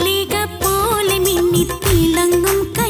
തിലക പോലെ മിന്നി തിളങ്ങും കൈ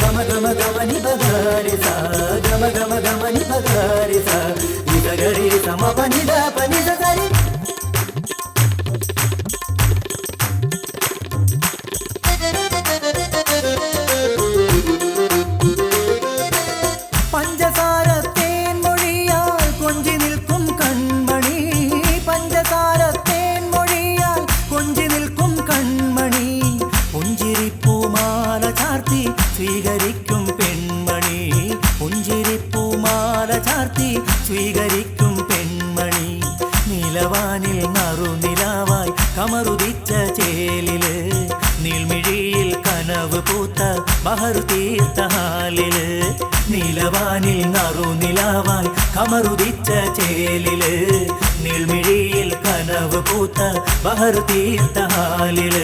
गम गम गमनी बघारीचा गम गम गमनी बघारी നിലവാനിൽ നറുനിലാവായി കമറുദിച്ച ചേലിൽ നീൽമിഴിയിൽ കനവ് പൂത്ത ബഹറു തീർത്ത ഹാലിൽ നിലവാനിൽ നറുനിലാവായി കമറുദിച്ച ചേലിൽ നീൽമിഴിയിൽ കനവ് പൂത്ത ബഹറു തീർത്ത ഹാലിൽ.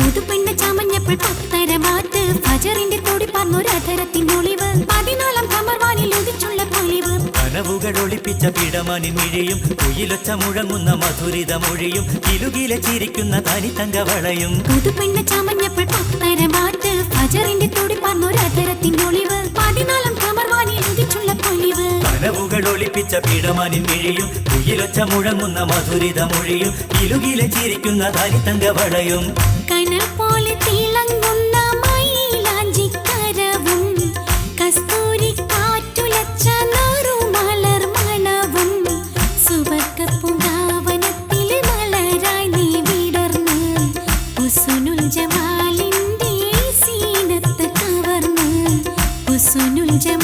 പുതുപ്പെണ്ണ് ചമഞ്ഞപ്പോൾ പത്തര മാറ്റ് ഫജറിന്റെ തൊടി പറഞ്ഞൊരധരത്തിനൊളിവ് പതിനാലാം കമർവാനിൽ ഉദിച്ചുള്ള പൊലിവ് ഒളിപ്പിച്ച പിടമണി മിഴിയും കുയിലൊച്ച മുഴങ്ങുന്ന മധുരിത മൊഴിയും കിലുകിലെ ചിരിക്കുന്ന തനിത്തങ്കവളയും പുതുപ്പെണ്ണ് ചമഞ്ഞപ്പോൾ പത്തര മാറ്റ് ഫജറിന്റെ തൊടി പറഞ്ഞൊരധരത്തിനൊളിവ് പതിനാലാം കമർവാനിൽ ഉദിച്ചുള്ള പൊലിവ്. കനവുകൾ ഒളിപ്പിച്ച പിടമണി മിഴിയും കുയിലൊച്ച മുഴങ്ങുന്ന മധുരിത മൊഴിയും കിലുകിലെ ചിരിക്കുന്ന തനിത്തങ്കവളയും വളയും പോലെ நெஞ்சம்